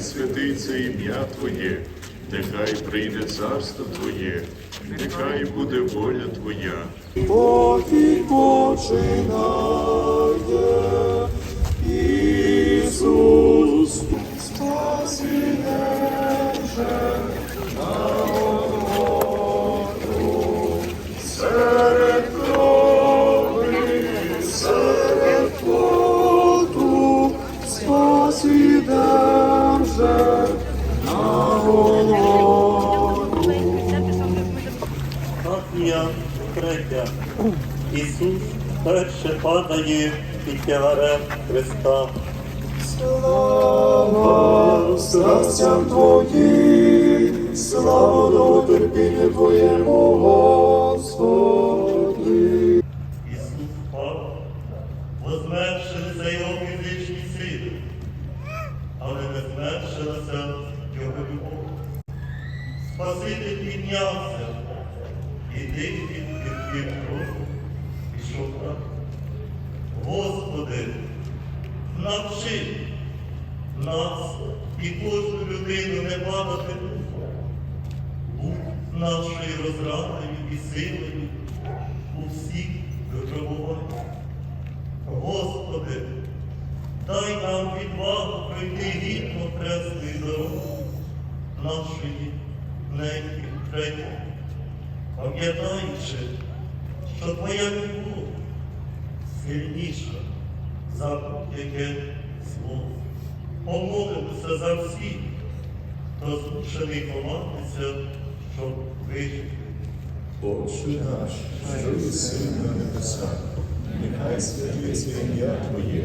святиться ім'я Твоє, нехай прийде царство Твоє, нехай буде воля Твоя. Покій починає Ісус, спасіння вже на Вже на третя. Ісус перше падає під тягарем Христа. Слава страстям Твоїм, слава довготерпінню Твоєму, Господи. Ісус впав, возменшили за його фізичні сили, але не зменшилася його любов. Спаситель піднявся, і дикий відвів кров, пішов так. Господи, навчи нас і кожну людину не падати. Будь нашою розрадою і силою у всіх випробуваннях. Господи, дай нам відвагу пройти гідно хресної дороги нашої неньки третьої, пам'ятаючи, що Твоя любов сильніша за будь-яке зло. Помолимося за всіх, хто змушений ховатися, щоб вижити. Отче наш, що єси на небесах, нехай святиться ім'я Твоє,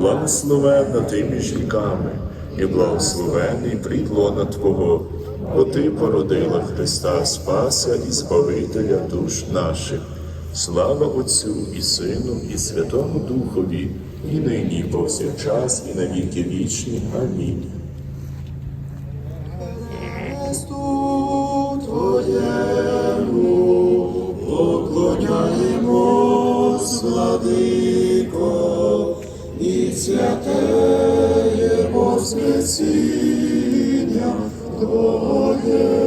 благословенна ти між жінками, і благословений плід Твого, бо Ти породила Христа Спаса і Збавителя душ наших. Слава Отцю і Сину, і Святому Духові, і нині, і повсякчас, і на віки вічні. Амінь. І святеємо Вознесіння Твоє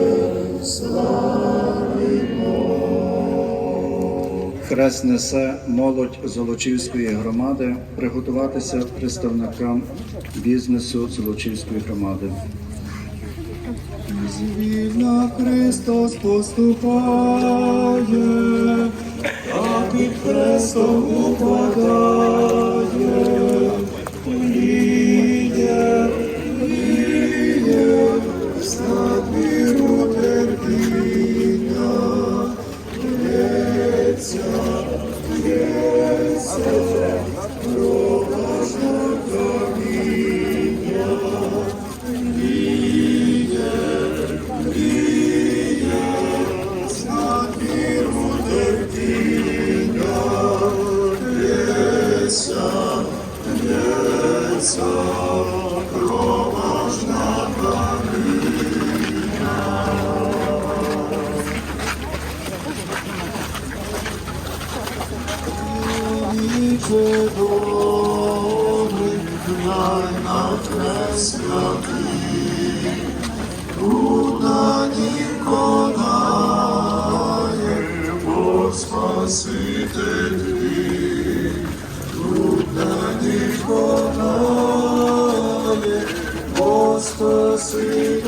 Хрест несе молодь Золочівської громади приготуватися представникам бізнесу Золочівської громади. Звільна Христос поступає, а під хрестом упадає, Amen. Спаситель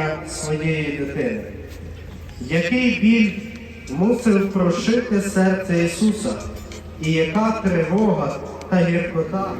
Страждання своєї дитини. Який біль мусив прошити серце Ісуса, і яка тривога та гіркота.